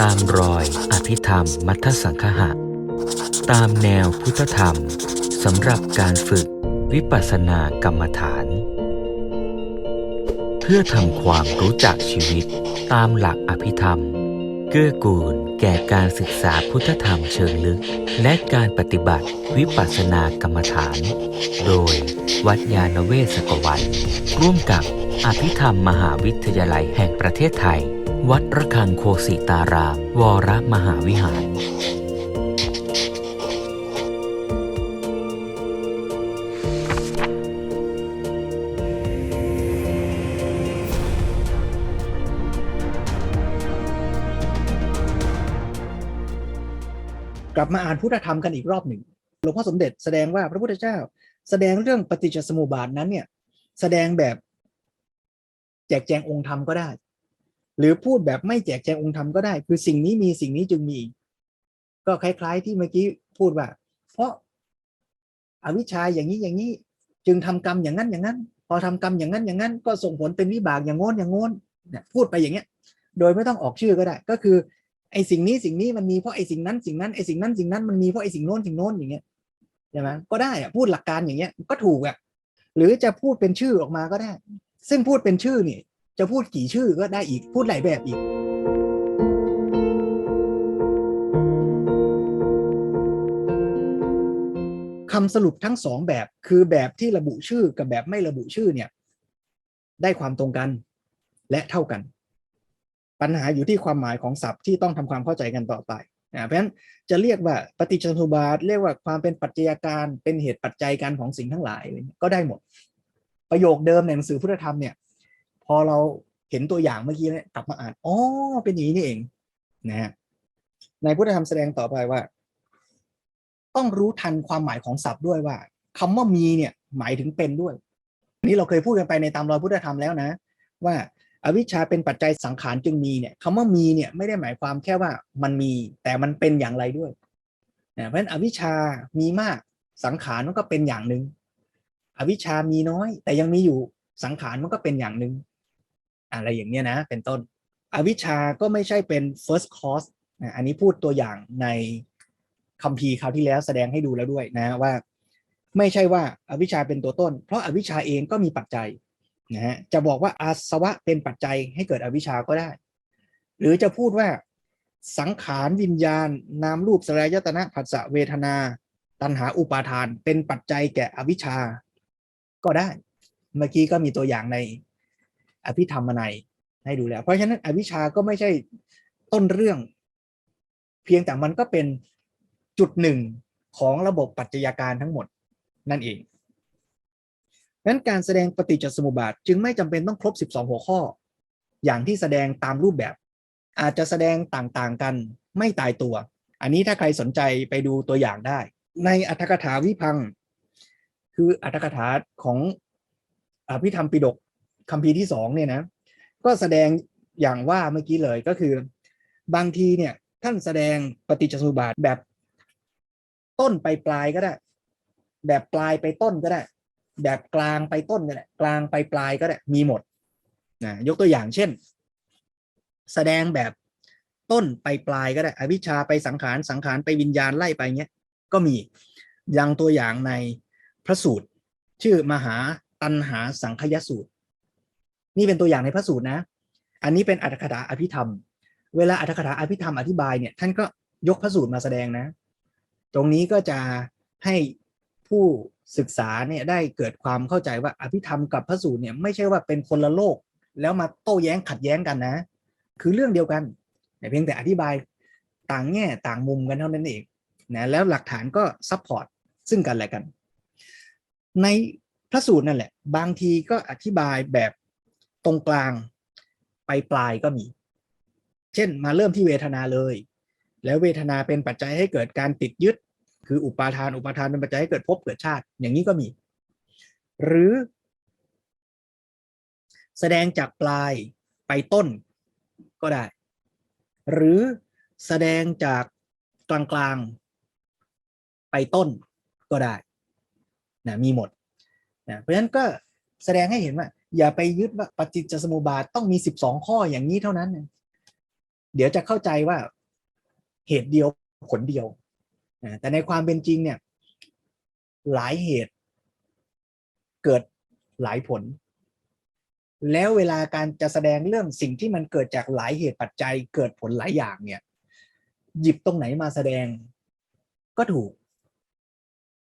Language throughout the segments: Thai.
ตามรอยอภิธรรมมัทสังคหะ ตามแนวพุทธธรรมสำหรับการฝึกวิปัสสนากรรมฐาน เพื่อทำความรู้จักชีวิตตามหลักอภิธรรม เกื้อกูลแก่การศึกษาพุทธธรรมเชิงลึก และการปฏิบัติวิปัสสนากรรมฐาน โดยวัดยาณเวศกวัน ร่วมกับอภิธรรมมหาวิทยาลัยแห่งประเทศไทย วัดระฆังโคสิตาราม วรมหาวิหาร กลับมาอ่านพุทธธรรมกันอีกรอบหนึ่งหลวงพ่อสมเด็จแสดงว่าพระพุทธเจ้า แสดงเรื่องปฏิจจสมุปบาทนั้นเนี่ย แสดงแบบ แจกแจงองค์ธรรมก็ได้ หรือพูดแบบไม่แจกแจงองค์ธรรมก็ได้ คือสิ่งนี้มีสิ่งนี้จึงมี ก็คล้ายๆ ที่เมื่อกี้พูดว่า เพราะอวิชชาอย่างนี้อย่างนี้จึงทำกรรมอย่างนั้นอย่างนั้น พอทำกรรมอย่างนั้นอย่างนั้น ก็ส่งผลเป็นวิบากอย่างโน้นอย่างโน้นเนี่ยพูดไปอย่างเงี้ย โดยไม่ต้องออกชื่อก็ได้ ก็คือไอ้สิ่งนี้สิ่งนี้มันมีเพราะไอ้สิ่งนั้นสิ่งนั้นไอ้สิ่งนั้นสิ่งนั้นมันมีเพราะไอ้สิ่งโน้นสิ่งโน้นอย่างเงี้ยใช่ไหมก็ได้อะพูดหลักการอย่างเงี้ยก็ถูกอะหรือจะพูดเป็นชื่อออกมาก็ได้ ซึ่งพูดเป็นชื่อนี่ จะพูดกี่ชื่อก็ได้อีกพูดหลายแบบอีก คำสรุปทั้งสองแบบคือแบบที่ระบุชื่อกับแบบไม่ระบุชื่อเนี่ย ได้ความตรงกันและเท่ากัน ปัญหาอยู่ที่ความหมายของศัพท์ที่ต้องทำความเข้าใจกันต่อไปนะเพราะฉะนั้นจะเรียกว่าปฏิจจสมุปบาทเรียกว่าความเป็นปัจจัยการเป็นเหตุปัจจัยการของสิ่งทั้งหลายเงี้ยก็ได้หมด ประโยคเดิมในหนังสือพุทธธรรมเนี่ย พอเราเห็นตัวอย่างเมื่อกี้เนี่ยกลับมาอ่านอ๋อเป็นอย่างนี้นี่เองนะฮะในพุทธธรรมแสดงต่อไปว่า ต้องรู้ทันความหมายของศัพท์ด้วยว่าคำว่ามีเนี่ยหมายถึงเป็นด้วยนนี้เราเคยพูดกันไปในตามรอยพุทธธรรมแล้วนะ ว่าอวิชชาเป็นปัจจัยสังขารจึงมีเนี่ยคำว่ามีเนี่ยไม่ได้หมายความแค่ว่ามันมีแต่มันเป็นอย่างไรด้วยนะเพราะฉะนั้นอวิชชามีมากสังขารมันก็เป็นอย่างหนึ่งอวิชชามีน้อย แต่ยังมีอยู่สังขารมันก็เป็นอย่างหนึ่ง อะไรอย่างเนี้ยนะเป็นต้น อวิชชาก็ไม่ใช่เป็น first cause นะอันนี้พูดตัวอย่างในคัมภีร์คราวที่แล้วแสดงให้ดูแล้วด้วยนะว่า ไม่ใช่ว่าอวิชชาเป็นตัวต้น เพราะอวิชชาเองก็มีปัจจัยนะฮะจะบอกว่าอาสวะเป็นปัจจัยให้เกิดอวิชชาก็ได้ หรือจะพูดว่าสังขารวิญญาณ นามรูปสลายยตนะผัสสะเวทนา ตัณหาอุปาทาน เป็นปัจจัยแก่อวิชชาก็ได้ เมื่อกี้ก็มีตัวอย่างใน อภิธรรมนัยให้ดูแล้ว เพราะฉะนั้นอวิชาก็ไม่ใช่ต้นเรื่อง เพียงแต่มันก็เป็นจุดหนึ่งของระบบปัจจัยการทั้งหมดนั่นเองนั้นการแสดงปฏิจจสมุปบาท จึงไม่จำเป็นต้องครบ 12 หัวข้อ อย่างที่แสดงตามรูปแบบ อาจจะแสดงต่างๆกันไม่ตายตัว อันนี้ถ้าใครสนใจไปดูตัวอย่างได้ ในอัตถกถาวิพังค์คืออัตถกถาของอภิธรรมปิฎก คัมภีร์ที่สองเนี่ยนะก็แสดงอย่างว่าเมื่อกี้เลยก็คือบางทีเนี่ยท่านแสดงปฏิจจสมุปบาทแบบต้นไปปลายก็ได้ แบบปลายไปต้นก็ได้ แบบกลางไปต้นก็ได้กลางไปปลายก็ได้มีหมดนะยกตัวอย่างเช่น แสดงแบบต้นไปปลายก็ได้ อวิชชาไปสังขารสังขารไปวิญญาณไล่ไปเงี้ยก็มีอย่างตัวอย่างในพระสูตร ชื่อมหาตันหาสังคยสูตร นี่เป็นตัวอย่างในพระสูตรนะ อันนี้เป็นอัตถกถาอภิธรรม เวลาอัตถกถาอภิธรรมอธิบายเนี่ยท่านก็ยกพระสูตรมาแสดงนะ ตรงนี้ก็จะให้ผู้ศึกษาเนี่ยได้เกิดความเข้าใจว่าอภิธรรมกับพระสูตรเนี่ยไม่ใช่ว่าเป็นคนละโลก แล้วมาโต้แย้งขัดแย้งกันนะ คือเรื่องเดียวกันแต่เพียงแต่อธิบายต่างแง่ต่างมุมกันเท่านั้นเองนะแล้วหลักฐานก็ซัพพอร์ตซึ่งกันและกัน ในพระสูตรนั่นแหละ บางทีก็อธิบายแบบ ตรงกลางไปปลายก็มี เช่นมาเริ่มที่เวทนาเลย แล้วเวทนาเป็นปัจจัยให้เกิดการติดยึด คืออุปาทาน อุปาทานเป็นปัจจัยให้เกิดภพเกิดชาติ อย่างนี้ก็มี หรือ แสดงจากปลายไปต้นก็ได้ หรือแสดงจากกลางกลางๆไปต้นก็ได้นะมีหมดนะเพราะฉะนั้นก็แสดงให้เห็นว่า อย่าไปยึดว่าปฏิจจสมุปบาทต้องมี12ข้ออย่างนี้เท่านั้น เดี๋ยวจะเข้าใจว่าเหตุเดียวผลเดียว แต่ในความเป็นจริงเนี่ย หลายเหตุเกิดหลายผล แล้วเวลาการจะแสดงเรื่องสิ่งที่มันเกิดจากหลายเหตุปัจจัยเกิดผลหลายอย่างเนี่ย หยิบตรงไหนมาแสดงก็ถูก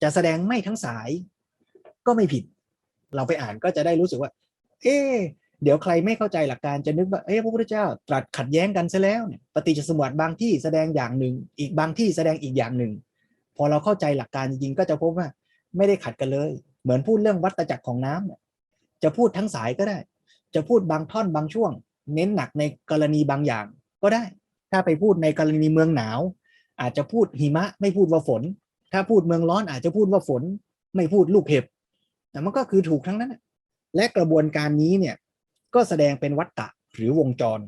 จะแสดงไม่ทั้งสายก็ไม่ผิด เราไปอ่านก็จะได้รู้สึกว่า เอ๊เดี๋ยวใครไม่เข้าใจหลักการจะนึกว่าเอ๊ะพระพุทธเจ้าตรัสขัดแย้งกันซะแล้วเนี่ยปฏิจจสมบัติบางที่แสดงอย่างหนึ่ง อีกบางที่แสดงอีกอย่างหนึ่ง พอเราเข้าใจหลักการจริงๆก็จะพบว่าไม่ได้ขัดกันเลย เหมือนพูดเรื่องวัฏจักรของน้ำเนี่ยจะพูดทั้งสายก็ได้ จะพูดบางท่อนบางช่วง เน้นหนักในกรณีบางอย่างก็ได้ ถ้าไปพูดในกรณีเมืองหนาว อาจจะพูดหิมะไม่พูดว่าฝน ถ้าพูดเมืองร้อนอาจจะพูดว่าฝน ไม่พูดลูกเห็บแต่มันก็คือถูกทั้งนั้นน่ะ และกระบวนการนี้เนี่ยก็แสดงเป็นวัฏฏะหรือวงจร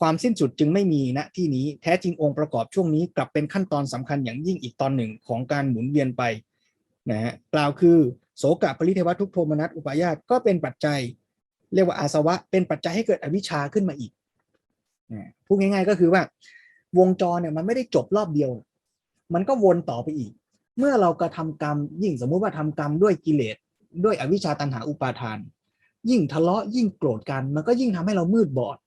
ความสิ้นสุดจึงไม่มีณที่นี้แท้จริงองค์ประกอบช่วงนี้กลับเป็นขั้นตอนสำคัญอย่างยิ่งอีกตอนหนึ่งของการหมุนเวียนไปนะฮะกล่าวคือโสกะปริเทวทุกโทมนัสอุปาญาตก็เป็นปัจจัย เรียกว่าอาสวะ เป็นปัจจัยให้เกิดอวิชชาขึ้นมาอีกนะพูดง่าย ๆ ก็คือว่า วงจรเนี่ยมันไม่ได้จบรอบเดียว มันก็วนต่อไปอีก เมื่อเรากระทำกรรมยิ่งสมมุติว่าทำกรรมด้วยกิเลส ด้วยอวิชชาตันหาอุปาทาน ยิ่งทะเลาะยิ่งโกรธกัน มันก็ยิ่งทำให้เรามืดบอด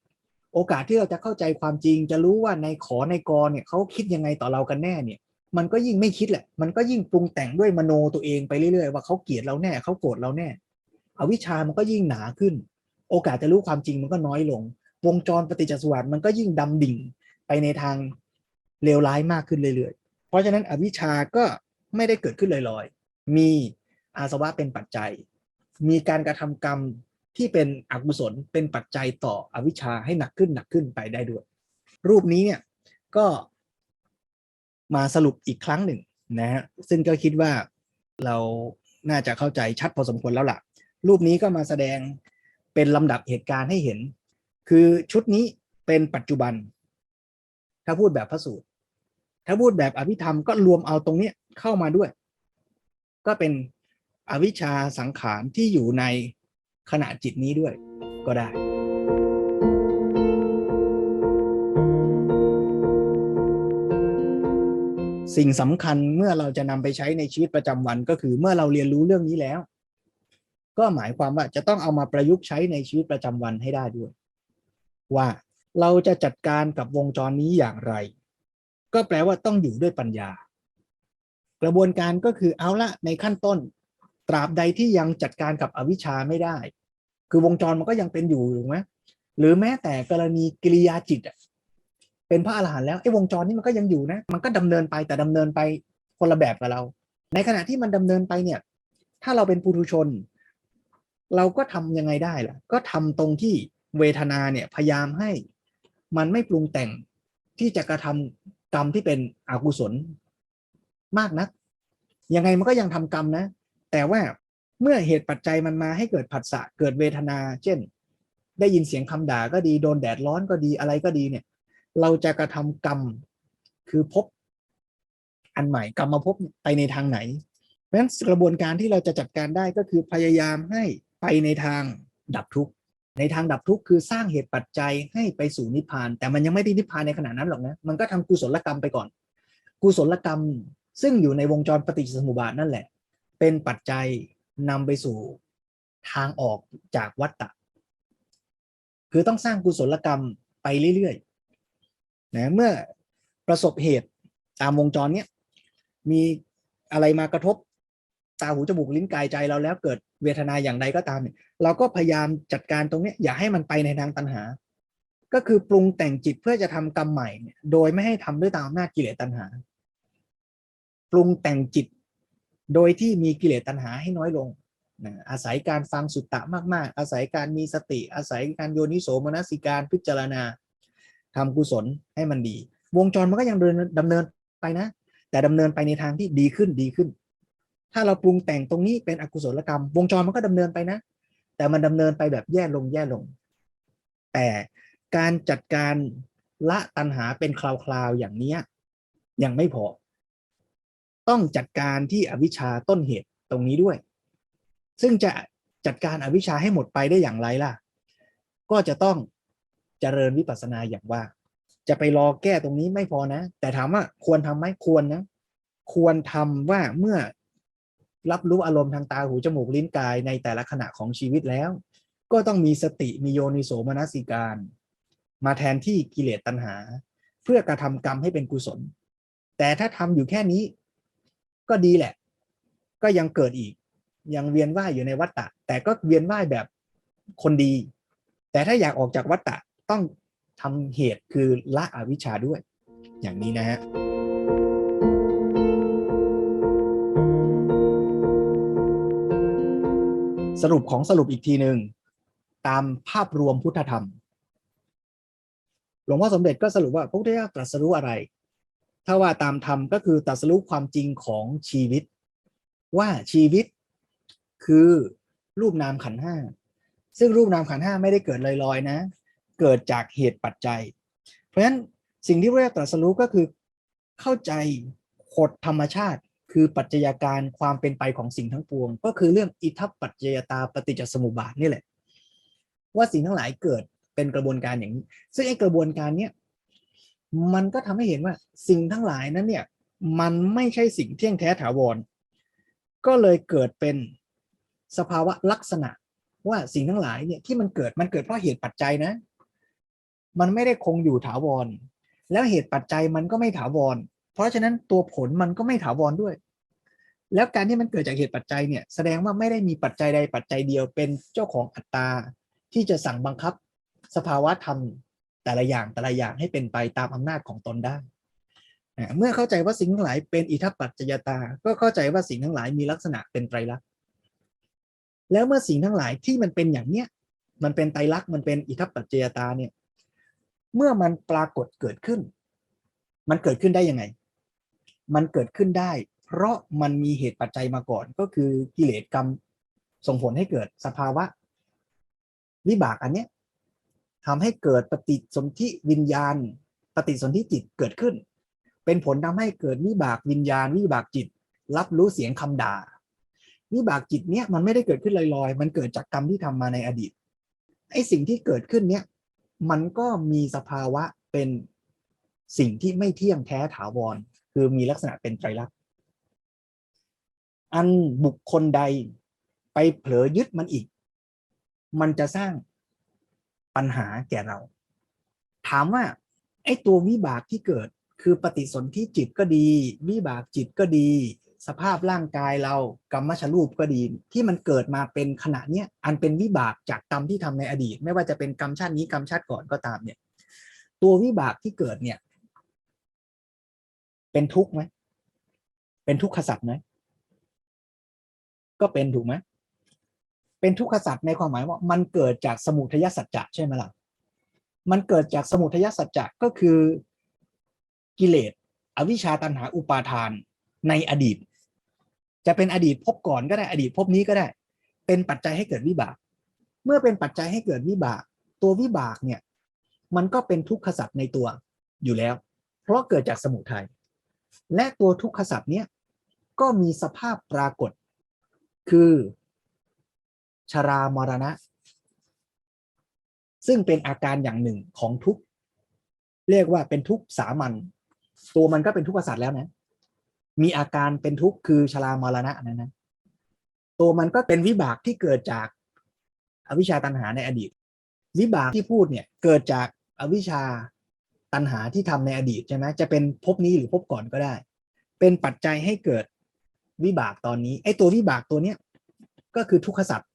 โอกาสที่เราจะเข้าใจความจริง จะรู้ว่าในขอในกรเนี่ยเขาคิดยังไงต่อเรากันแน่เนี่ย มันก็ยิ่งไม่คิดแหละ มันก็ยิ่งปรุงแต่งด้วยมโนตัวเองไปเรื่อยๆว่าเขาเกลียดเราแน่เขาโกรธเราแน่ อวิชชามันก็ยิ่งหนาขึ้น โอกาสจะรู้ความจริงมันก็น้อยลง วงจรปฏิจจสมบัติมันก็ยิ่งดำดิ่งไปในทางเลวร้ายมากขึ้นเรื่อยๆ เพราะฉะนั้นอวิชาก็ไม่ได้เกิดขึ้นลอยๆ มี อาสวะเป็นปัจจัย มีการกระทำกรรมที่เป็นอกุศลเป็นปัจจัยต่ออวิชชาให้หนักขึ้นหนักขึ้นไปได้ด้วย รูปนี้เนี่ยก็มาสรุปอีกครั้งหนึ่งนะฮะซึ่งก็คิดว่าเราน่าจะเข้าใจชัดพอสมควรแล้วล่ะ รูปนี้ก็มาแสดงเป็นลำดับเหตุการณ์ให้เห็น คือชุดนี้เป็นปัจจุบัน ถ้าพูดแบบพระสูตร ถ้าพูดแบบอภิธรรมก็รวมเอาตรงเนี้ยเข้ามาด้วย ก็เป็น อวิชชาสังขารที่อยู่ในขณะจิตนี้ด้วยก็ได้ สิ่งสำคัญเมื่อเราจะนำไปใช้ในชีวิตประจำวันก็คือเมื่อเราเรียนรู้เรื่องนี้แล้ว ก็หมายความว่าจะต้องเอามาประยุกต์ใช้ในชีวิตประจำวันให้ได้ด้วย ว่าเราจะจัดการกับวงจรนี้อย่างไร ก็แปลว่าต้องอยู่ด้วยปัญญา กระบวนการก็คือเอาละในขั้นต้น ตราบใดที่ยังจัดการกับอวิชชาไม่ได้ คือวงจรมันก็ยังเป็นอยู่ถูกไหมหรือแม้แต่กรณีกิริยาจิตเป็นพระอรหันต์แล้วไอ้วงจรนี้มันก็ยังอยู่นะ มันก็ดำเนินไปแต่ดำเนินไปคนละแบบกับเรา ในขณะที่มันดำเนินไปเนี่ย ถ้าเราเป็นปุถุชน เราก็ทำยังไงได้ล่ะ ก็ทำตรงที่เวทนาเนี่ยพยายามให้มันไม่ปรุงแต่งที่จะกระทำกรรมที่เป็นอกุศลมากนักยังไงมันก็ยังทำกรรมนะ แต่ว่าเมื่อเหตุปัจจัยมันมาให้เกิดผัสสะเกิดเวทนา เช่น ได้ยินเสียงคำด่าก็ดีโดนแดดร้อนก็ดีอะไรก็ดีเนี่ย เราจะกระทำกรรมคือพบอันใหม่กรรมมาพบไปในทางไหน เพราะฉะนั้นกระบวนการที่เราจะจัดการได้ก็คือพยายามให้ไปในทางดับทุกข์ในทางดับทุกข์คือสร้างเหตุปัจจัยให้ไปสู่นิพพาน แต่มันยังไม่ได้นิพพานในขณะนั้นหรอกนะมันก็ทำกุศลกรรมไปก่อน กุศลกรรมซึ่งอยู่ในวงจรปฏิจจสมุปบาทนั่นแหละ เป็นปัจจัยนำไปสู่ทางออกจากวัฏฏะคือต้องสร้างกุศลกรรมไปเรื่อยๆนะเมื่อประสบเหตุตามวงจรเนี้ยมีอะไรมากระทบตาหูจมูกลิ้นกายใจเราแล้วเกิดเวทนาอย่างใดก็ตามเนี่ยเราก็พยายามจัดการตรงนี้อย่าให้มันไปในทางตัณหา ก็คือปรุงแต่งจิตเพื่อจะทำกรรมใหม่เนี่ยโดยไม่ให้ทำด้วยตามอำนาจกิเลสตัณหา ปรุงแต่งจิต โดยที่มีกิเลสตัณหาให้น้อยลงนะอาศัยการฟังสุตตะมาก ๆ อาศัยการมีสติ อาศัยการโยนิโสมนสิการพิจารณาทำกุศลให้มันดี วงจรมันก็ยังเดินดำเนินไปนะ แต่ดำเนินไปในทางที่ดีขึ้นดีขึ้น ถ้าเราปรุงแต่งตรงนี้เป็นอกุศลกรรม วงจรมันก็ดำเนินไปนะ แต่มันดำเนินไปแบบแย่ลงแย่ลง แต่การจัดการละตัณหาเป็นคราวๆอย่างเนี้ยยังไม่พอ ต้องจัดการที่อวิชชาต้นเหตุตรงนี้ด้วย ซึ่งจะจัดการอวิชชาให้หมดไปได้อย่างไรล่ะ ก็จะต้องเจริญวิปัสสนาอย่างว่า จะไปรอแก้ตรงนี้ไม่พอนะ แต่ถามว่าควรทำไหมควรนะ ควรทำว่าเมื่อรับรู้อารมณ์ทางตาหูจมูกลิ้นกายในแต่ละขณะของชีวิตแล้ว ก็ต้องมีสติมีโยนิโสมนสิการ มาแทนที่กิเลสตัณหา เพื่อกระทำกรรมให้เป็นกุศล แต่ถ้าทำอยู่แค่นี้ ก็ดีแหละ ก็ยังเกิดอีก ยังเวียนว่ายอยู่ในวัฏฏะแต่ก็เวียนว่ายแบบคนดี แต่ถ้าอยากออกจากวัฏฏะต้องทำเหตุคือละอวิชชาด้วย อย่างนี้นะฮะสรุปของสรุปอีกทีหนึ่งตามภาพรวมพุทธธรรม หลวงพ่อสมเด็จก็สรุปว่าพระพุทธเจ้าตรัสรู้อะไร ถ้าว่าตามธรรมก็คือตรัสรู้ความจริงของชีวิต ว่าชีวิตคือรูปนามขันห้าซึ่งรูปนามขันห้าไม่ได้เกิดลอยๆนะ เกิดจากเหตุปัจจัย เพราะฉะนั้นสิ่งที่พระเจ้าตรัสรู้ก็คือเข้าใจกฎธรรมชาติ คือปัจจัยการความเป็นไปของสิ่งทั้งปวง ก็คือเรื่องอิทัปปัจจยตาปฏิจจสมุปบาทนี่แหละ ว่าสิ่งทั้งหลายเกิดเป็นกระบวนการอย่างนี้ ซึ่งไอ้กระบวนการเนี้ย มันก็ทำให้เห็นว่าสิ่งทั้งหลายนั้นเนี่ยมันไม่ใช่สิ่งเที่ยงแท้ถาวร ก็เลยเกิดเป็นสภาวะลักษณะว่าสิ่งทั้งหลายเนี่ยที่มันเกิดมันเกิดเพราะเหตุปัจจัยนะ มันไม่ได้คงอยู่ถาวร แล้วเหตุปัจจัยมันก็ไม่ถาวร เพราะฉะนั้นตัวผลมันก็ไม่ถาวรด้วย แล้วการที่มันเกิดจากเหตุปัจจัยเนี่ยแสดงว่าไม่ได้มีปัจจัยใดปัจจัยเดียวเป็นเจ้าของอัตตาที่จะสั่งบังคับ สภาวะธรรม แต่ละอย่างแต่ละอย่างให้เป็นไปตามอำนาจของตนได้ เมื่อเข้าใจว่าสิ่งทั้งหลายเป็นอิทัปปัจจยตา ก็เข้าใจว่าสิ่งทั้งหลายมีลักษณะเป็นไตรลักษณ์ แล้วเมื่อสิ่งทั้งหลายที่มันเป็นอย่างเนี้ย มันเป็นไตรลักษณ์ มันเป็นอิทัปปัจจยตาเนี่ย เมื่อมันปรากฏเกิดขึ้น มันเกิดขึ้นได้ยังไง มันเกิดขึ้นได้ เพราะมันมีเหตุปัจจัยมาก่อน ก็คือกิเลสกรรมส่งผลให้เกิดสภาวะวิบากอันเนี้ย ทำให้เกิดปฏิสนธิวิญญาณ ปฏิสนธิจิตเกิดขึ้น เป็นผลทำให้เกิดวิบากวิญญาณ วิบากจิต รับรู้เสียงคำด่า วิบากจิตเนี้ยมันไม่ได้เกิดขึ้นลอยๆ มันเกิดจากกรรมที่ทำมาในอดีตไอ้สิ่งที่เกิดขึ้นเนี้ยมันก็มีสภาวะเป็นสิ่งที่ไม่เที่ยงแท้ถาวร คือมีลักษณะเป็นไตรลักษณ์อันบุคคลใดไปเผลอยึดมันอีก มันจะสร้าง ปัญหาแก่เรา ถามว่าไอ้ตัววิบากที่เกิดคือปฏิสนธิจิตก็ดี วิบากจิตก็ดี สภาพร่างกายเรากรรมชรูปก็ดี ที่มันเกิดมาเป็นขณะเนี้ยอันเป็นวิบากจากกรรมที่ทำในอดีต ไม่ว่าจะเป็นกรรมชาตินี้กรรมชาติก่อนก็ตามเนี่ย ตัววิบากที่เกิดเนี่ย เป็นทุกข์ไหมเป็นทุกขสัตว์ไหมก็เป็นถูกไหม เป็นทุกขสัตว์ในความหมายว่ามันเกิดจากสมุทัยสัจจะใช่ไหมล่ะมันเกิดจากสมุทัยสัจจะก็คือกิเลสอวิชชาตันหาอุปาทานในอดีต จะเป็นอดีตพบก่อนก็ได้อดีตพบนี้ก็ได้ เป็นปัจจัยให้เกิดวิบาก เมื่อเป็นปัจจัยให้เกิดวิบาก ตัววิบากเนี่ย มันก็เป็นทุกขสัตว์ในตัวอยู่แล้ว เพราะเกิดจากสมุทัยและตัวทุกขสัตว์เนี้ยก็มีสภาพปรากฏ คือ ชรามรณะ ซึ่งเป็นอาการอย่างหนึ่งของทุกเรียกว่าเป็นทุกสามัญตัวมันก็เป็นทุกขสัตว์แล้วนะ มีอาการเป็นทุกข์คือชรามรณะนะนะตัวมันก็เป็นวิบากที่เกิดจากอวิชชาตันหาในอดีต วิบากที่พูดเนี่ยเกิดจากอวิชชาตันหาที่ทำในอดีตใช่ไหมจะเป็นภพนี้หรือภพก่อนก็ได้ เป็นปัจจัยให้เกิดวิบากตอนนี้ไอ้ตัววิบากตัวเนี้ยก็คือทุกขสัตว์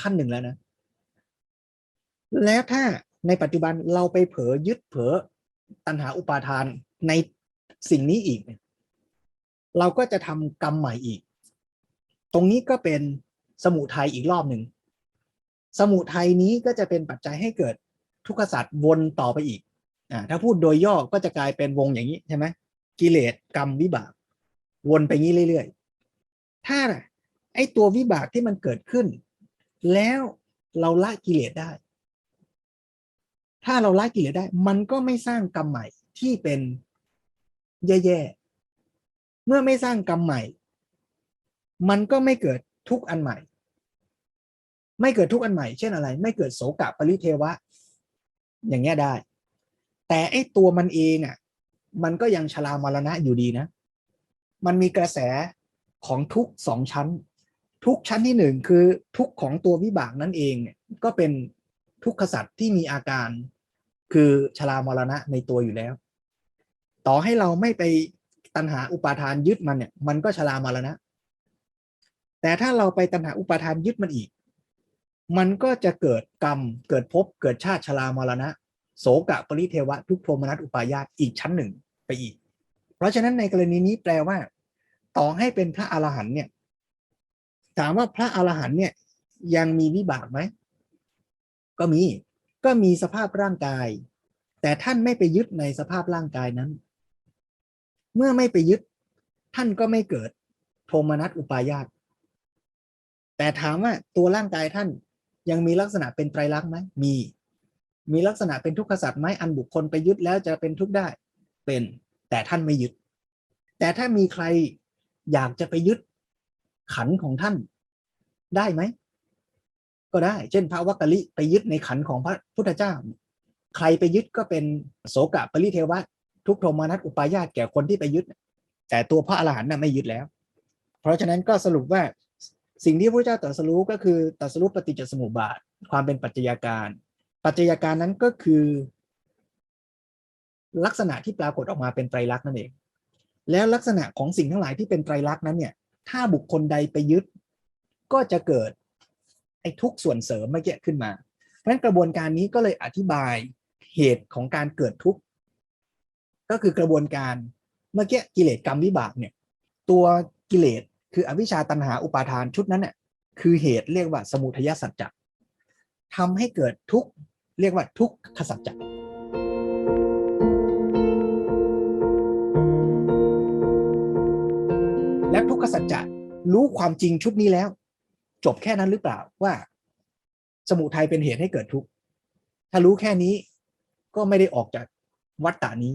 ขั้นหนึ่งแล้วนะ แล้วถ้าในปัจจุบันเราไปเผลอยึดเผลอตัณหาอุปาทานในสิ่งนี้อีก เราก็จะทำกรรมใหม่อีก ตรงนี้ก็เป็นสมุทัยอีกรอบหนึ่ง สมุทัยนี้ก็จะเป็นปัจจัยให้เกิดทุกขสัตว์วนต่อไปอีกอ่าถ้าพูดโดยย่อก็จะกลายเป็นวงอย่างนี้ใช่ไหมกิเลสกรรมวิบาก วนไปงี้เรื่อยๆ ถ้าไอ้ตัววิบากที่มันเกิดขึ้น แล้วเราละกิเลสได้ ถ้าเราละกิเลสได้ มันก็ไม่สร้างกรรมใหม่ที่เป็นแย่ๆ เมื่อไม่สร้างกรรมใหม่ มันก็ไม่เกิดทุกข์อันใหม่ ไม่เกิดทุกข์อันใหม่ เช่นอะไร ไม่เกิดโสกะปริเทวะ อย่างเงี้ยได้ แต่ไอ้ตัวมันเองอะ มันก็ยังชรามรณะอยู่ดีนะ มันมีกระแสของทุกข์สองชั้น ทุกชั้นที่หนึ่งคือทุกข์ของตัววิบากนั่นเองเนี่ยก็เป็นทุกขสัตว์ที่มีอาการ คือชรามรณะในตัวอยู่แล้ว ต่อให้เราไม่ไปตัณหาอุปาทานยึดมันเนี่ย มันก็ชรามรณะ แต่ถ้าเราไปตัณหาอุปาทานยึดมันอีก มันก็จะเกิดกรรมเกิดภพเกิดชาติชรามรณะ โสกะปริเทวะทุกโทมนัสอุปายาตอีกชั้นหนึ่งไปอีก เพราะฉะนั้นในกรณีนี้แปลว่า ต่อให้เป็นพระอรหันต์เนี่ย ถามว่าพระอรหันต์เนี่ยยังมีวิบากไหม ก็มี ก็มีสภาพร่างกาย แต่ท่านไม่ไปยึดในสภาพร่างกายนั้น เมื่อไม่ไปยึด ท่านก็ไม่เกิดโทมนัสอุปายาต แต่ถามว่าตัวร่างกายท่านยังมีลักษณะเป็นไตรลักษณ์ไหม มี มีลักษณะเป็นทุกขสัตว์ไหมอันบุคคลไปยึดแล้วจะเป็นทุกข์ได้ เป็น แต่ท่านไม่ยึด แต่ถ้ามีใครอยากจะไปยึด ขันของท่านได้ไหม ก็ได้ เช่น พระวักกะลิไปยึดในขันของพระพุทธเจ้า ใครไปยึดก็เป็นโสกะปริเทวะ ทุกโทมานัสอุปายาตแก่คนที่ไปยึด แต่ตัวพระอรหันต์น่ะไม่ยึดแล้ว เพราะฉะนั้นก็สรุปว่าสิ่งที่พระเจ้าตรัสรู้ก็คือตรัสรู้ปฏิจจสมุปบาท ความเป็นปัจจัยการ ปัจจัยการนั้นก็คือ ลักษณะที่ปรากฏออกมาเป็นไตรลักษณ์นั่นเอง แล้วลักษณะของสิ่งทั้งหลายที่เป็นไตรลักษณ์นั้นเนี่ย ถ้าบุคคลใดไปยึด ก็จะเกิดไอ้ทุกส่วนเสริมเมื่อกี้ขึ้นมา เพราะฉะนั้นกระบวนการนี้ก็เลยอธิบายเหตุของการเกิดทุกข์ก็คือกระบวนการเมื่อกี้กิเลสกรรมวิบากเนี่ยตัวกิเลสคืออวิชชาตันหาอุปาทานชุดนั้นเนี่ยคือเหตุเรียกว่าสมุทัยสัจจะทำให้เกิดทุกข์เรียกว่าทุกขสัจจะ กสัจจะรู้ความจริงชุดนี้แล้ว จบแค่นั้นหรือเปล่าว่า สมุทัยเป็นเหตุให้เกิดทุกข์ถ้ารู้แค่นี้ก็ไม่ได้ออกจากวัฏฏานี้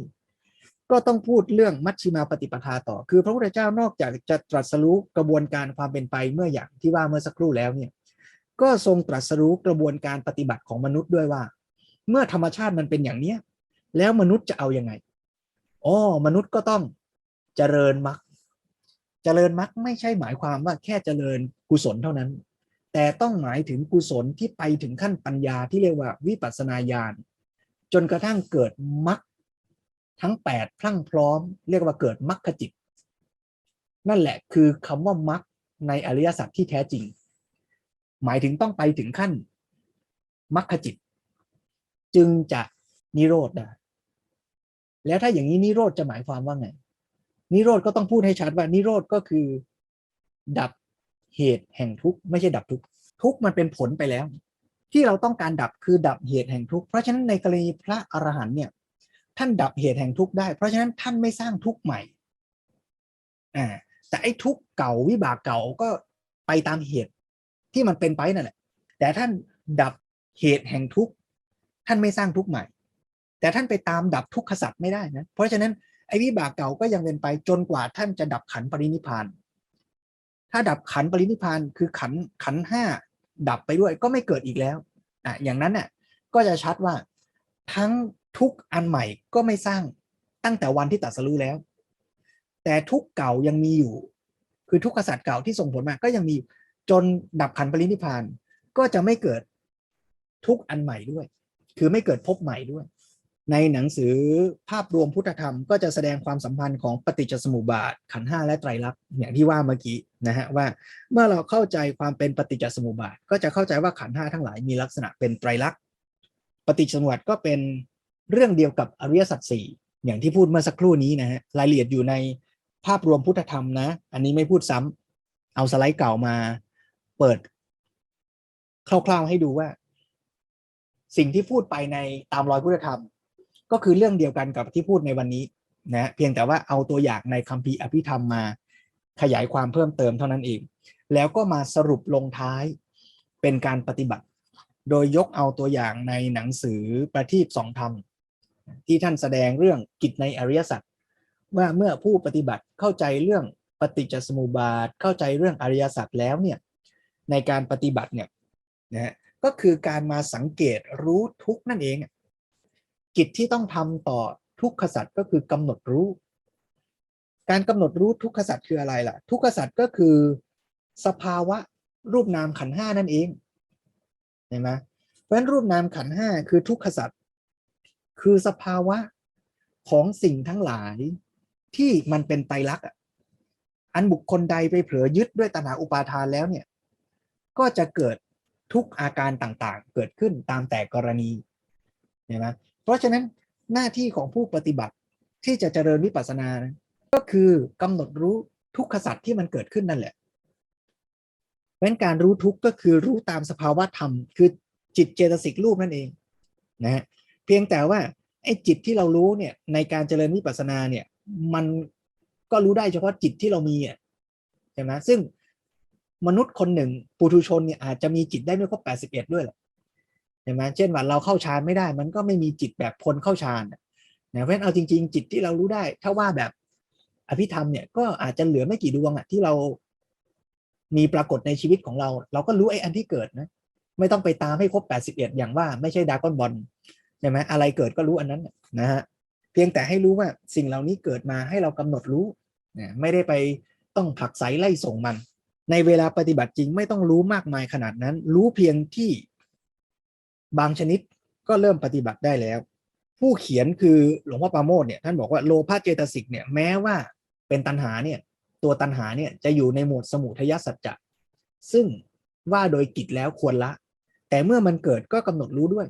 ก็ต้องพูดเรื่องมัชชิมาปฏิปทาต่อ คือพระพุทธเจ้านอกจากจะตรัสรู้กระบวนการความเป็นไปเมื่ออย่างที่ว่าเมื่อสักครู่แล้วเนี่ย ก็ทรงตรัสรู้กระบวนการปฏิบัติของมนุษย์ด้วยว่า เมื่อธรรมชาติมันเป็นอย่างเนี้ยแล้วมนุษย์จะเอาอยัางไงอ๋อมนุษย์ก็ต้องเจริญมรรค เจริญมรรคไม่ใช่หมายความว่าแค่เจริญกุศลเท่านั้น แต่ต้องหมายถึงกุศลที่ไปถึงขั้นปัญญาที่เรียกว่าวิปัสสนาญาณจนกระทั่งเกิดมรรคทั้งแปดพรั่งพร้อม เรียกว่าเกิดมรรคจิต นั่นแหละคือคำว่ามรรคในอริยสัจที่แท้จริง หมายถึงต้องไปถึงขั้นมรรคจิต จึงจะนิโรธได้แล้วถ้าอย่างนี้นิโรธจะหมายความว่าไง นิโรธก็ต้องพูดให้ชัดว่านิโรธก็คือ ดับเหตุแห่งทุกข์ไม่ใช่ดับทุกข์ทุกข์มันเป็นผลไปแล้ว ที่เราต้องการดับคือดับเหตุแห่งทุกข์เพราะฉะนั้นในกรณีพระอรหันต์เนี่ยท่านดับเหตุแห่งทุกข์ได้ เพราะฉะนั้นท่านไม่สร้างทุกข์ใหม่อ่าแต่ไอ้ทุกข์เก่าวิบากเก่าก็ไปตามเหตุที่มันเป็นไปนั่นแหละ แต่ท่านดับเหตุแห่งทุกข์ท่านไม่สร้างทุกข์ใหม่ แต่ท่านไปตามดับทุกขสัตว์ไม่ได้นะเพราะฉะนั้น ไอ้วิบากเก่าก็ยังเป็นไปจนกว่าท่านจะดับขันปรินิพาน ถ้าดับขันปรินิพานคือขันขันห้าดับไปด้วยก็ไม่เกิดอีกแล้วอะอย่างนั้นน่ะก็จะชัดว่าทั้งทุกอันใหม่ก็ไม่สร้างตั้งแต่วันที่ตรัสรู้แล้ว แต่ทุกเก่ายังมีอยู่ คือทุกขสัตว์เก่าที่ส่งผลมาก็ยังมีจนดับขันปรินิพานก็จะไม่เกิดทุกอันใหม่ด้วย คือไม่เกิดภพใหม่ด้วย ในหนังสือภาพรวมพุทธธรรมก็จะแสดงความสัมพันธ์ของปฏิจจสมุปบาทขันห้าและไตรลักษณ์อย่างที่ว่าเมื่อกี้นะฮะว่าเมื่อเราเข้าใจความเป็นปฏิจจสมุปบาท ก็จะเข้าใจว่าขันห้าทั้งหลายมีลักษณะเป็นไตรลักษณ์ปฏิจจสมุปบาทก็เป็นเรื่องเดียวกับอริยสัจสี่อย่างที่พูดเมื่อสักครู่นี้นะฮะรายละเอียดอยู่ในภาพรวมพุทธธรรมนะ อันนี้ไม่พูดซ้ำเอาสไลด์เก่ามาเปิดคร่าวๆให้ดูว่า สิ่งที่พูดไปในตามรอยพุทธธรรม ก็คือเรื่องเดียวกันกับที่พูดในวันนี้นะเพียงแต่ว่าเอาตัวอย่างในคัมภีร์อภิธรรมมาขยายความเพิ่มเติมเท่านั้นเอง แล้วก็มาสรุปลงท้ายเป็นการปฏิบัติ โดยยกเอาตัวอย่างในหนังสือประทีปสองธรรม ที่ท่านแสดงเรื่องกิจในอริยสัจว่าเมื่อผู้ปฏิบัติเข้าใจเรื่องปฏิจจสมุปบาทเข้าใจเรื่องอริยสัจแล้วเนี่ยในการปฏิบัติเนี่ยนะก็คือการมาสังเกตรู้ทุกนั่นเอง กิจที่ต้องทำต่อทุกขสัตว์ก็คือกำหนดรู้ การกำหนดรู้ทุกขสัตว์คืออะไรล่ะ ทุกขสัตว์ก็คือสภาวะรูปนามขันห้านั่นเองเห็นไหมเพราะฉะนั้นรูปนามขันห้าคือทุกขสัตว์คือสภาวะของสิ่งทั้งหลายที่มันเป็นไตรลักษณ์อะอันบุคคลใดไปเผลอยึดด้วยตัณหาอุปาทานแล้วเนี่ย ก็จะเกิดทุกอาการต่างๆ เกิดขึ้นตามแต่กรณีเห็นไหม เพราะฉะนั้นหน้าที่ของผู้ปฏิบัติที่จะเจริญวิปัสสนานะก็คือกำหนดรู้ทุกขสัตว์ที่มันเกิดขึ้นนั่นแหละเพราะฉะนั้นการรู้ทุกข์ก็คือรู้ตามสภาวะธรรม คือจิตเจตสิกรูปนั่นเองนะฮะเพียงแต่ว่าไอ้จิตที่เรารู้เนี่ยในการเจริญวิปัสสนาเนี่ย มันก็รู้ได้เฉพาะจิตที่เรามีอะใช่ไหมซึ่งมนุษย์คนหนึ่งปุถุชนเนี่ยอาจจะมีจิตได้ไม่ครบแปดสิบเอ็ดด้วยแหละ ช่ไหมเช่นว่าเราเข้าฌานไม่ได้ มันก็ไม่มีจิตแบบพลเข้าฌานนะเพราะฉะนั้นเอาจริง ๆ จิตที่เรารู้ได้ ถ้าว่าแบบอภิธรรมเนี่ยก็อาจจะเหลือไม่กี่ดวงอะที่เรามีปรากฏในชีวิตของเรา เราก็รู้ไอ้อันที่เกิดนะ ไม่ต้องไปตามให้ครบ 81 อย่างว่าไม่ใช่ดากอนบอลใช่ไหมอะไรเกิดก็รู้อันนั้นนะฮะเพียงแต่ให้รู้ว่าสิ่งเหล่านี้เกิดมาให้เรากำหนดรู้นะไม่ได้ไปต้องผลักไสไล่ส่งมัน ในเวลาปฏิบัติจริงไม่ต้องรู้มากมายขนาดนั้น รู้เพียงที่ บางชนิดก็เริ่มปฏิบัติได้แล้ว ผู้เขียนคือหลวงพ่อปราโมทเนี่ยท่านบอกว่าโลภะเจตสิกเนี่ยแม้ว่าเป็นตัณหาเนี่ยตัวตัณหาเนี่ยจะอยู่ในหมวดสมุทยสัจจะซึ่งว่าโดยกิจแล้วควรละ แต่เมื่อมันเกิดก็กำหนดรู้ด้วย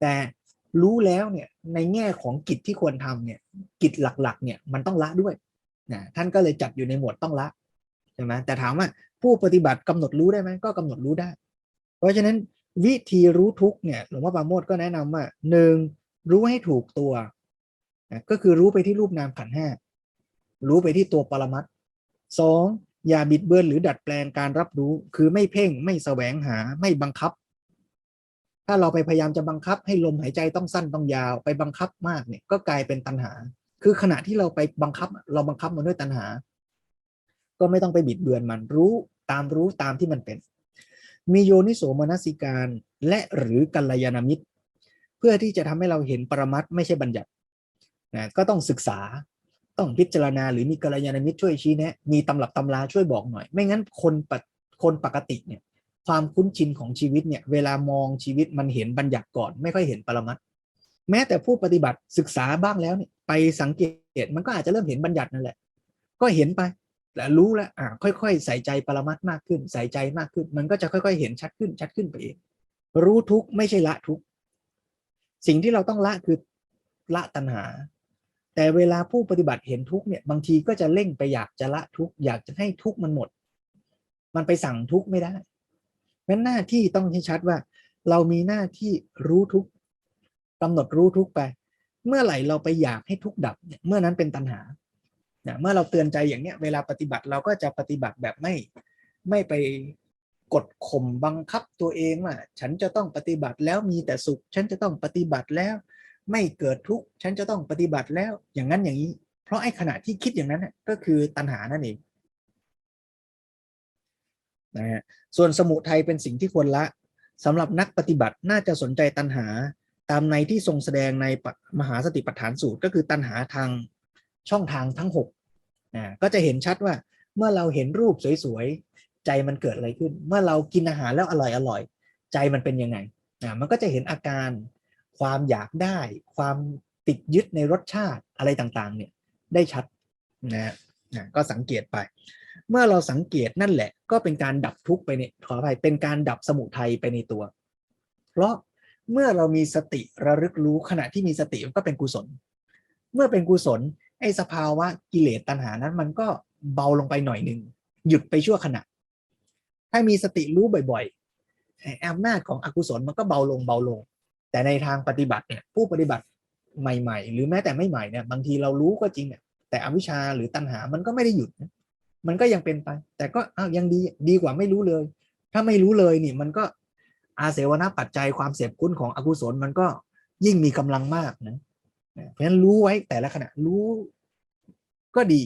แต่รู้แล้วเนี่ยในแง่ของกิจที่ควรทำเนี่ยกิจหลักๆ เนี่ยมันต้องละด้วยนะท่านก็เลยจัดอยู่ในหมวดต้องละใช่ไหมแต่ถามว่าผู้ปฏิบัติกำหนดรู้ได้ไหมก็กำหนดรู้ได้ เพราะฉะนั้น วิธีรู้ทุกเนี่ยหลวงพ่อปราโมทก็แนะนำว่าหนึ่งรู้ให้ถูกตัวนะก็คือรู้ไปที่รูปนามขันห้ารู้ไปที่ตัวปรมัตสองอย่าบิดเบือนหรือดัดแปลงการรับรู้ คือไม่เพ่งไม่แสวงหาไม่บังคับ ถ้าเราไปพยายามจะบังคับให้ลมหายใจต้องสั้นต้องยาวไปบังคับมากเนี่ยก็กลายเป็นตัณหา คือขณะที่เราไปบังคับ เราบังคับมันด้วยตัณหา ก็ไม่ต้องไปบิดเบือนมันรู้ตามรู้ตามที่มันเป็น มีโยนิโสมนสิการ และหรือกัลยาณมิตร เพื่อที่จะทำให้เราเห็นปรมัตไม่ใช่บัญญัตินะก็ต้องศึกษาต้องพิจารณาหรือมีกัลยาณมิตรช่วยชี้แนะ มีตำรับตำราช่วยบอกหน่อย ไม่งั้นคนปกคนปกติเนี่ยความคุ้นชินของชีวิตเนี่ยเวลามองชีวิตมันเห็นบัญญัติก่อน ไม่ค่อยเห็นปรมัตแม้แต่ผู้ปฏิบัติศึกษาบ้างแล้วเนี่ยไปสังเกตมันก็อาจจะเริ่มเห็นบัญญัตินั่นแหละ ก็เห็นไป แต่รู้แล้วอ่าค่อย ๆ ใส่ใจปรมัตมากขึ้น ใส่ใจมากขึ้น มันก็จะค่อย ๆ เห็นชัดขึ้นชัดขึ้นไปเองรู้ทุกข์ไม่ใช่ละทุกข์สิ่งที่เราต้องละคือละตัณหา แต่เวลาผู้ปฏิบัติเห็นทุกข์เนี่ยบางทีก็จะเร่งไปอยากจะละทุกข์อยากจะให้ทุกข์มันหมด มันไปสั่งทุกข์ไม่ได้เพราะหน้าที่ต้องให้ชัดว่า เรามีหน้าที่รู้ทุกข์กำหนดรู้ทุกข์ไป เมื่อไหร่เราไปอยากให้ทุกข์ดับเนี่ยเมื่อนั้นเป็นตัณหา นะเมื่อเราเตือนใจอย่างเนี้ยเวลาปฏิบัติเราก็จะปฏิบัติแบบไม่ไม่ไปกดข่มบังคับตัวเองว่าฉันจะต้องปฏิบัติแล้วมีแต่สุข ฉันจะต้องปฏิบัติแล้ว ไม่เกิดทุกข์ฉันจะต้องปฏิบัติแล้ว อย่างนั้นอย่างนี้ เพราะไอ้ขณะที่คิดอย่างนั้นก็คือตัณหานั่นเองนะฮะส่วนสมุทัยเป็นสิ่งที่ควรละสำหรับนักปฏิบัติน่าจะสนใจตัณหาตามในที่ทรงแสดงในมหาสติปัฏฐานสูตรก็คือตัณหาทางช่องทางทั้ง 6 ก็จะเห็นชัดว่าเมื่อเราเห็นรูปสวยๆใจมันเกิดอะไรขึ้น เมื่อเรากินอาหารแล้วอร่อยๆใจมันเป็นยังไงมันก็จะเห็นอาการความอยากได้ ความติดยึดในรสชาติอะไรต่างๆ เนี่ยได้ชัดนะนะก็สังเกตไป เมื่อเราสังเกตนั่นแหละ ก็เป็นการดับทุกข์ไปในขออภัยเป็นการดับสมุทัยไปในตัว เพราะเมื่อเรามีสติระลึกรู้ขณะที่มีสติก็เป็นกุศล เมื่อเป็นกุศล ไอ้สภาวะกิเลสตัณหานั้น มันก็เบาลงไปหน่อยหนึ่งหยุดไปชั่วขณะ ถ้ามีสติรู้บ่อยๆอำนาจของอกุศลมันก็เบาลงเบาลง แต่ในทางปฏิบัติเนี่ยผู้ปฏิบัติใหม่ ๆ หรือแม้แต่ไม่ใหม่เนี่ยบางทีเรารู้ก็จริงเนี่ยแต่อวิชชาหรือตัณหามันก็ไม่ได้หยุด มันก็ยังเป็นไป แต่ก็อ้าวยังดีดีกว่าไม่รู้เลย ถ้าไม่รู้เลยนี่มันก็อาเสวนาปัจจัยความเสพคุ้นของอกุศลมันก็ยิ่งมีกำลังมากนะ เพราะฉะนั้นรู้ไว้แต่ละขณะรู้ก็ดี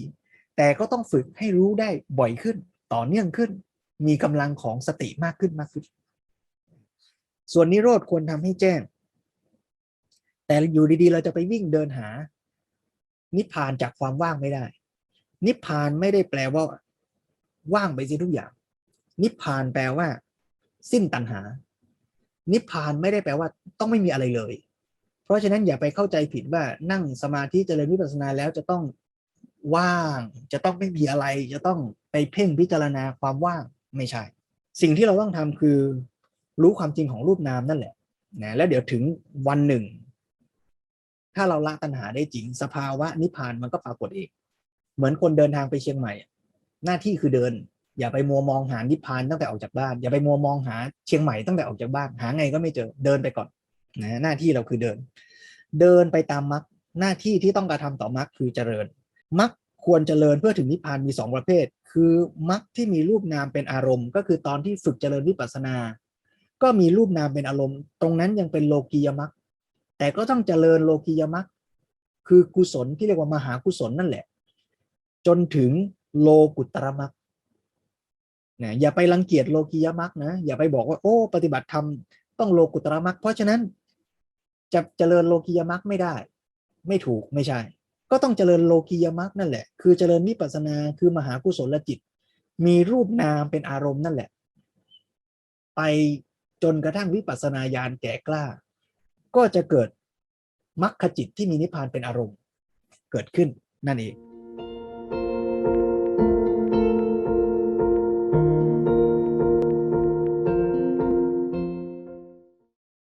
แต่ก็ต้องฝึกให้รู้ได้บ่อยขึ้น ต่อเนื่องขึ้น มีกำลังของสติมากขึ้นมากขึ้น ส่วนนิโรธควรทำให้แจ้ง แต่อยู่ดีๆ เราจะไปวิ่งเดินหา นิพพานจากความว่างไม่ได้ นิพพานไม่ได้แปลว่าว่างไปสิทุกอย่าง นิพพานแปลว่า สิ้นตัณหา นิพพานไม่ได้แปลว่า ต้องไม่มีอะไรเลย ราะฉะนั้นอย่าไปเข้าใจผิดว่านั่งสมาธิเจริญวิปัสสนาแล้วจะต้องว่าง จะต้องไม่มีอะไร จะต้องไปเพ่งพิจารณาความว่างไม่ใช่ สิ่งที่เราต้องทำคือรู้ความจริงของรูปนามนั่นแหละนะแล้วเดี๋ยวถึงวันหนึ่ง ถ้าเราละตัณหาได้จริงสภาวะนิพพานมันก็ปรากฏเองเหมือนคนเดินทางไปเชียงใหม่ หน้าที่คือเดิน อย่าไปมัวมองหานิพพานตั้งแต่ออกจากบ้าน อย่าไปมัวมองหาเชียงใหม่ตั้งแต่ออกจากบ้าน หาไงก็ไม่เจอเดินไปก่อน นะหน้าที่เราคือเดิน เดินไปตามมรรคหน้าที่ที่ต้องกระทำต่อมรรคคือเจริญมรรคควรเจริญเพื่อถึงนิพพานมีสองประเภท คือมรรคที่มีรูปนามเป็นอารมณ์ ก็คือตอนที่ฝึกเจริญวิปัสสนา ก็มีรูปนามเป็นอารมณ์ ตรงนั้นยังเป็นโลกียมรรคแต่ก็ต้องเจริญโลกียมรรคคือกุศลที่เรียกว่ามหากุศลนั่นแหละ จนถึงโลกุตรมรรคนะอย่าไปรังเกียจโลกียมรรคนะอย่าไปบอกว่าโอ้ ปฏิบัติธรรมต้องโลกุตรมรรคเพราะฉะนั้น จะเจริญโลกียมรรคไม่ได้ ไม่ถูกไม่ใช่ ก็ต้องเจริญโลกียมรรคนั่นแหละ คือเจริญวิปัสนาคือมหากุศลจิต มีรูปนามเป็นอารมณ์นั่นแหละ ไปจนกระทั่งวิปัสสนาญาณแก่กล้า ก็จะเกิดมรรคจิตที่มีนิพพานเป็นอารมณ์ เกิดขึ้นนั่นเอง